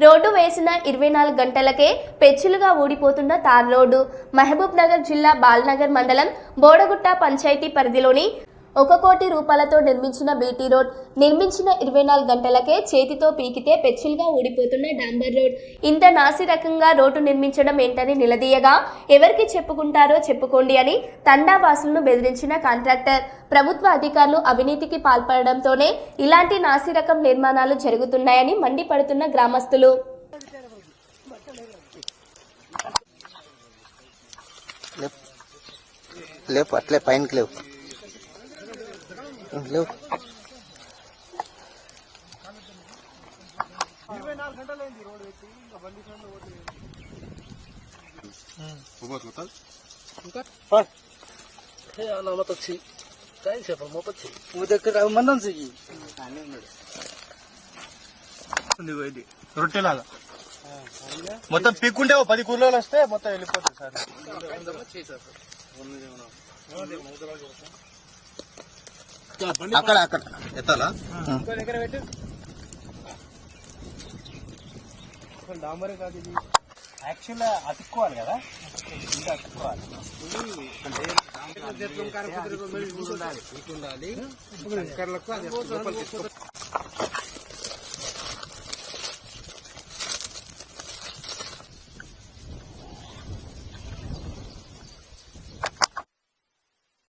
Road వేసిన ఇరవై నాలుగు గంటలకే పెచ్చులుగా ఊడిపోతున్న తార్ రోడ్డు. మహబూబ్ నగర్ జిల్లా బాల్నగర్ మండలం బోడగుట్ట పంచాయతీ పరిధిలోని ఒక కోటి రూపాయలతో నిర్మించిన బీటీ రోడ్ నిర్మించిన ఇరవై నాలుగు గంటలకే చేతితో పీకితే పెచ్చులుగా ఊడిపోతున్న డాంబర్ రోడ్. ఇంత నాసి రకంగా రోడ్డు నిర్మించడం ఏంటని నిలదీయగా ఎవరికి చెప్పుకుంటారో చెప్పుకోండి అని తండావాసులను బెదిరించిన కాంట్రాక్టర్. ప్రభుత్వ అధికారులు అవినీతికి పాల్పడడంతోనే ఇలాంటి నాసిరకం నిర్మాణాలు జరుగుతున్నాయని మండిపడుతున్న గ్రామస్తులు. లేపు లేపు అట్లే పైనకి లేవు లేవు అలమత వచ్చి కాయ చెప్ప మోపచ్చి నువ్వు దగ్గర మందం చెయ్యి ఇది రొట్టెలాగా. మొత్తం పీక్కుంటే పది కూరలోలు వస్తే మొత్తం వెళ్ళిపోతుంది సార్. అక్కడ అక్కడ ఎత్తాలా? డాంబర్ కాదు ఇది. యాక్చువల్గా అతుక్కోవాలి కదా? ఇంకా అతుక్కోవాలి. ఉండాలి. ఉండాలి.